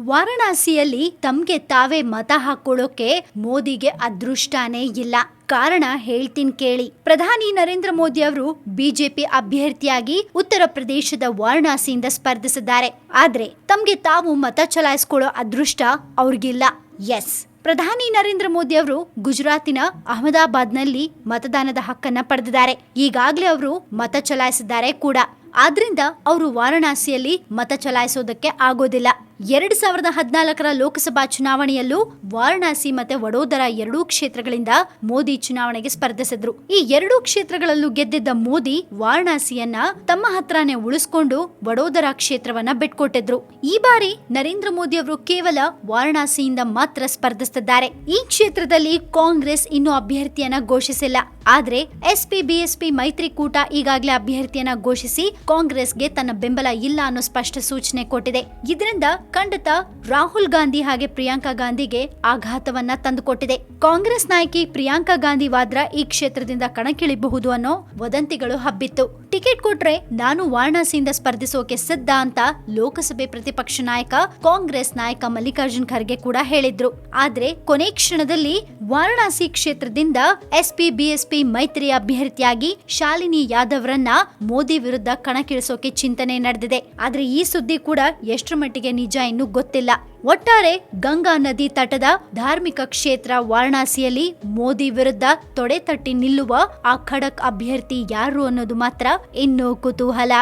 ವಾರಣಾಸಿಯಲ್ಲಿ ತಮ್ಗೆ ತಾವೇ ಮತ ಹಾಕೊಳ್ಳೋಕೆ ಮೋದಿಗೆ ಅದೃಷ್ಟನೇ ಇಲ್ಲ. ಕಾರಣ ಹೇಳ್ತೀನಿ ಕೇಳಿ. ಪ್ರಧಾನಿ ನರೇಂದ್ರ ಮೋದಿ ಅವರು ಬಿಜೆಪಿ ಅಭ್ಯರ್ಥಿಯಾಗಿ ಉತ್ತರ ಪ್ರದೇಶದ ವಾರಣಾಸಿಯಿಂದ ಸ್ಪರ್ಧಿಸಿದ್ದಾರೆ. ಆದ್ರೆ ತಮ್ಗೆ ತಾವು ಮತ ಚಲಾಯಿಸ್ಕೊಳ್ಳೋ ಅದೃಷ್ಟ ಅವ್ರಿಗಿಲ್ಲ. ಎಸ್ ಪ್ರಧಾನಿ ನರೇಂದ್ರ ಮೋದಿ ಅವರು ಗುಜರಾತಿನ ಅಹಮದಾಬಾದ್ನಲ್ಲಿ ಮತದಾನದ ಹಕ್ಕನ್ನ ಪಡೆದಿದ್ದಾರೆ. ಈಗಾಗಲೇ ಅವರು ಮತ ಚಲಾಯಿಸಿದ್ದಾರೆ ಕೂಡ. ಆದ್ರಿಂದ ಅವರು ವಾರಣಾಸಿಯಲ್ಲಿ ಮತ ಚಲಾಯಿಸೋದಕ್ಕೆ ಆಗೋದಿಲ್ಲ. ಎರಡ್ ಸಾವಿರದ ಹದಿನಾಲ್ಕರ ಲೋಕಸಭಾ ಚುನಾವಣೆಯಲ್ಲೂ ವಾರಣಾಸಿ ಮತ್ತೆ ವಡೋದರ ಎರಡೂ ಕ್ಷೇತ್ರಗಳಿಂದ ಮೋದಿ ಚುನಾವಣೆಗೆ ಸ್ಪರ್ಧಿಸಿದ್ರು. ಈ ಎರಡೂ ಕ್ಷೇತ್ರಗಳಲ್ಲೂ ಗೆದ್ದಿದ್ದ ಮೋದಿ ವಾರಣಾಸಿಯನ್ನ ತಮ್ಮ ಹತ್ರನೇ ಉಳಿಸ್ಕೊಂಡು ವಡೋದರ ಕ್ಷೇತ್ರವನ್ನ ಬಿಟ್ಕೊಟ್ಟಿದ್ರು. ಈ ಬಾರಿ ನರೇಂದ್ರ ಮೋದಿ ಅವರು ಕೇವಲ ವಾರಣಾಸಿಯಿಂದ ಮಾತ್ರ ಸ್ಪರ್ಧಿಸುತ್ತಿದ್ದಾರೆ ಈ ಕ್ಷೇತ್ರದಲ್ಲಿ ಕಾಂಗ್ರೆಸ್ ಇನ್ನೂ ಅಭ್ಯರ್ಥಿಯನ್ನ ಘೋಷಿಸಿಲ್ಲ. ಆದ್ರೆ ಎಸ್ಪಿ, ಬಿಎಸ್ಪಿ ಮೈತ್ರಿಕೂಟ ಈಗಾಗಲೇ ಅಭ್ಯರ್ಥಿಯನ್ನ ಘೋಷಿಸಿ ಕಾಂಗ್ರೆಸ್ಗೆ ತನ್ನ ಬೆಂಬಲ ಇಲ್ಲ ಅನ್ನೋ ಸ್ಪಷ್ಟ ಸೂಚನೆ ಕೊಟ್ಟಿದೆ. ಇದರಿಂದ ಖಂಡಿತ ರಾಹುಲ್ ಗಾಂಧಿ ಹಾಗೆ ಪ್ರಿಯಾಂಕಾ ಗಾಂಧಿಗೆ ಆಘಾತವನ್ನ ತಂದುಕೊಟ್ಟಿದೆ. ಕಾಂಗ್ರೆಸ್ ನಾಯಕಿ ಪ್ರಿಯಾಂಕಾ ಗಾಂಧಿ ವಾದ್ರಾ ಈ ಕ್ಷೇತ್ರದಿಂದ ಕಣಕ್ಕಿಳಿಬಹುದು ಅನ್ನೋ ವದಂತಿಗಳು ಹಬ್ಬಿತ್ತು. ಟಿಕೆಟ್ ಕೊಟ್ರೆ ನಾನು ವಾರಣಾಸಿಯಿಂದ ಸ್ಪರ್ಧಿಸೋಕೆ ಸಿದ್ಧ ಅಂತ ಲೋಕಸಭೆ ಪ್ರತಿಪಕ್ಷ ನಾಯಕ, ಕಾಂಗ್ರೆಸ್ ನಾಯಕ ಮಲ್ಲಿಕಾರ್ಜುನ್ ಖರ್ಗೆ ಕೂಡ ಹೇಳಿದ್ರು. ಆದ್ರೆ ಕೊನೆ ಕ್ಷಣದಲ್ಲಿ ವಾರಣಾಸಿ ಕ್ಷೇತ್ರದಿಂದ ಎಸ್ಪಿ, ಬಿಎಸ್ಪಿ ಮೈತ್ರಿ ಅಭ್ಯರ್ಥಿಯಾಗಿ ಶಾಲಿನಿ ಯಾದವ್ರನ್ನ ಮೋದಿ ವಿರುದ್ಧ ಕಣಕ್ಕಿಳಿಸೋಕೆ ಚಿಂತನೆ ನಡೆದಿದೆ. ಆದ್ರೆ ಈ ಸುದ್ದಿ ಕೂಡ ಎಷ್ಟರ ಮಟ್ಟಿಗೆ ನಿಜ ಇನ್ನು ಗೊತ್ತಿಲ್ಲ. ಒಟ್ಟಾರೆ ಗಂಗಾ ನದಿ ತಟದ ಧಾರ್ಮಿಕ ಕ್ಷೇತ್ರ ವಾರಣಾಸಿಯಲ್ಲಿ ಮೋದಿ ವಿರುದ್ಧ ತೊಡೆ ತಟ್ಟಿ ನಿಲ್ಲುವ ಆ ಖಡಕ್ ಅಭ್ಯರ್ಥಿ ಯಾರು ಅನ್ನೋದು ಮಾತ್ರ ಇನ್ನೂ ಕುತೂಹಲ.